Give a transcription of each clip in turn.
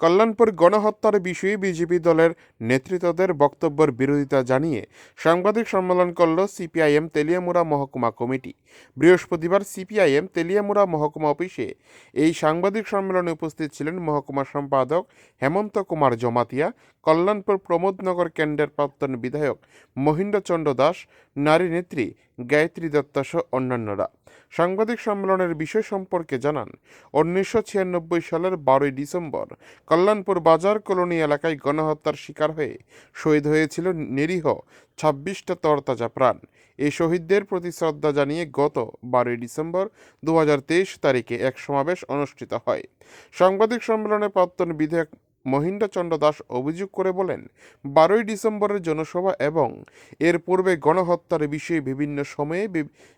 কল্যাণপুর গণহত্যার বিষয়ে বিজেপি দলের নেতৃত্বদের বক্তব্যের বিরোধিতা জানিয়ে সাংবাদিক সম্মেলন করল সিপিআইএম তেলিয়ামুড়া মহকুমা কমিটি। বৃহস্পতিবার সিপিআইএম তেলিয়ামুড়া মহকুমা অফিসে এই সাংবাদিক সম্মেলনে উপস্থিত ছিলেন মহকুমা সম্পাদক হেমন্ত কুমার জমাতিয়া, কল্যাণপুর প্রমোদনগর কেন্দ্রের প্রাক্তন বিধায়ক মহিন্দ্রচন্দ্র দাস, নারী নেত্রী গায়ত্রী দত্ত সহ অন্যান্যরা। সাংবাদিক সম্মেলনের বিষয় সম্পর্কে জানান, উনিশশো ছিয়ানব্বই সালের বারোই ডিসেম্বর কল্যাণপুর বাজার কলোনি এলাকায় গণহত্যার শিকার হয়ে শহীদ হয়েছিল নিরীহ ছাব্বিশটা তরতাজা প্রাণ। এই শহীদদের প্রতি শ্রদ্ধা জানিয়ে গত বারোই ডিসেম্বর দু হাজার তেইশ তারিখে এক সমাবেশ অনুষ্ঠিত হয়। সাংবাদিক সম্মেলনে প্রাক্তন বিধায়ক মহিন্দ্রচন্দ্র দাস অভিযোগ করে বলেন, বারোই ডিসেম্বরের জনসভা এবং এর পূর্বে গণহত্যার বিষয়ে বিভিন্ন সময়ে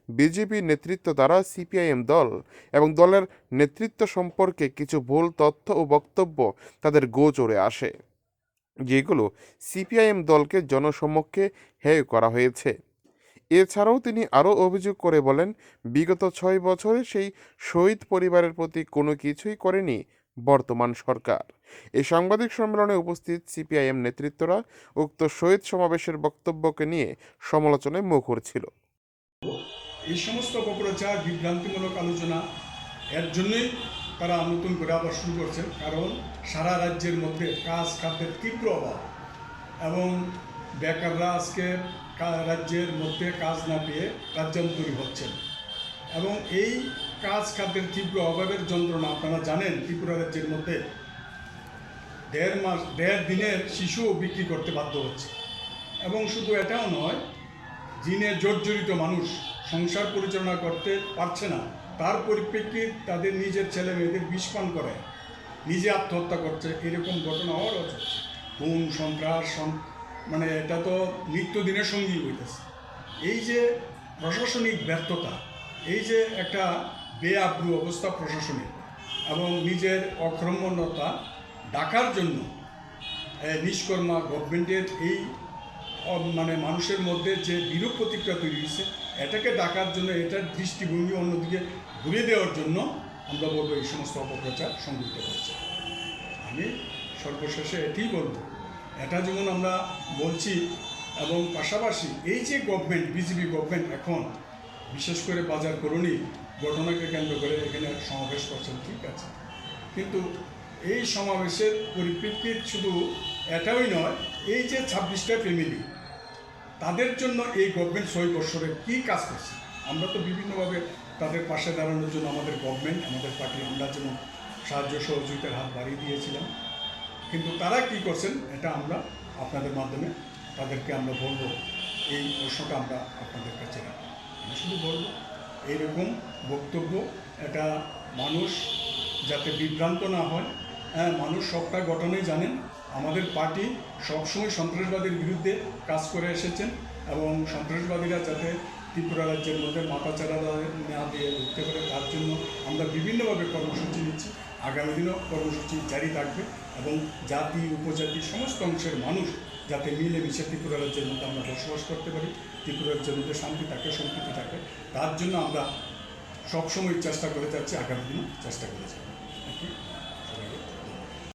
বিজেপি নেতৃত্ব দ্বারা সিপিআইএম দল এবং দলের নেতৃত্ব সম্পর্কে কিছু ভুল তথ্য ও বক্তব্য তাদের গোচরে আসে, যেগুলো সিপিআইএম দলকে জনসমক্ষে হেয় করা হয়েছে। এছাড়াও তিনি আরও অভিযোগ করে বলেন, বিগত ছয় বছরে সেই শহীদ পরিবারের প্রতি কোনো কিছুই করেনি বর্তমান সরকার। এই সাংবাদিক সম্মেলনে উপস্থিত সিপিআইএম নেতৃত্বরা উক্ত শহীদ সমাবেশের বক্তব্যকে নিয়ে সমালোচনায় মুখর ছিল। এই সমস্ত অপপ্রচার, বিভ্রান্তিমূলক আলোচনা, এর জন্যই তারা নতুন করে আবার শুরু করছেন কারণ সারা রাজ্যের মধ্যে কাজ খাদ্যের তীব্র অভাব এবং বেকাররা আজকে রাজ্যের মধ্যে কাজ না পেয়ে রাজ্যান্তরী হচ্ছেন। এবং এই কাজ খাদ্যের তীব্র অভাবের যন্ত্রণা আপনারা জানেন, ত্রিপুরা রাজ্যের মধ্যে দেড় মাস, দেড় দিনের শিশুও বিক্রি করতে বাধ্য হচ্ছে। এবং শুধু এটাও নয় যিনি জর্জরিত মানুষ সংসার পরিচালনা করতে পারছে না। তার পরিপ্রেক্ষিতে তাদের নিজের ছেলে মেয়েদের বিষ পান করে নিজে আত্মহত্যা করছে। এরকম ঘটনা অরজ হচ্ছে খুন, সন্ত্রাস মানে এটা তো নিত্যদিনের সঙ্গী হইতেছে। এই যে প্রশাসনিক ব্যর্থতা এই যে একটা বেআব্রু অবস্থা প্রশাসনিক এবং নিজের অক্রমণতা ডাকার জন্য নিষ্কর্মা গভর্নমেন্টের এই মানে মানুষের মধ্যে যে বিরূপ প্রতিক্রিয়া তৈরি হয়েছে, এটাকে ডাকার জন্য, এটার দৃষ্টিভঙ্গি অন্যদিকে ঘুরিয়ে দেওয়ার জন্য আমরা বলব এই সমস্ত অপপ্রচার সংযুক্ত করছে আমি সর্বশেষে এটাই বলব, এটা যেমন আমরা বলছি এবং পাশাপাশি এই যে গভর্নমেন্ট, বিজেপি গভর্নমেন্ট এখন বিশেষ করে বাজার করণী ঘটনাকে কেন্দ্র করে এখানে সমাবেশ করছেন, ঠিক আছে? কিন্তু এই সমাবেশের পরিপ্রেক্ষিত শুধু এটাই নয়, এই যে ছাব্বিশটা ফ্যামিলি তাদের জন্য এই গভর্নমেন্ট ছয় বছরে কী কাজ করছে? আমরা তো বিভিন্নভাবে তাদের পাশে দাঁড়ানোর জন্য আমাদের গভর্নমেন্ট আমাদের পার্টি আমরা যেমন সাহায্য সহযোগিতার হাত বাড়িয়ে দিয়েছিলাম। কিন্তু তারা কি করছেন, এটা আমরা আপনাদের মাধ্যমে তাদেরকে আমরা বলব, এই প্রশ্নটা আমরা আপনাদের কাছে রাখি আমি শুধু বলব এইরকম বক্তব্য এটা মানুষ যাতে বিভ্রান্ত না হয় হ্যাঁ মানুষ সবটা ঘটনাই জানেন। আমাদের পার্টি সবসময় সন্ত্রাসবাদের বিরুদ্ধে কাজ করে এসেছেন এবং সন্ত্রাসবাদীরা যাতে ত্রিপুরা রাজ্যের মধ্যে মাথাচাড়া না দিয়ে ঢুকতে পারে, তার জন্য আমরা বিভিন্নভাবে কর্মসূচি নিচ্ছি। আগামী দিনেও কর্মসূচি জারি থাকবে এবং জাতি, উপজাতি, সমস্ত অংশের মানুষ যাতে মিলেমিশে ত্রিপুরা রাজ্যের মধ্যে আমরা বসবাস করতে পারি ত্রিপুরা রাজ্যের মধ্যে শান্তি থাকে, সম্প্রীতি থাকে তার জন্য আমরা সবসময় চেষ্টা করে যাচ্ছি, আগামী দিনও চেষ্টা করে যাব.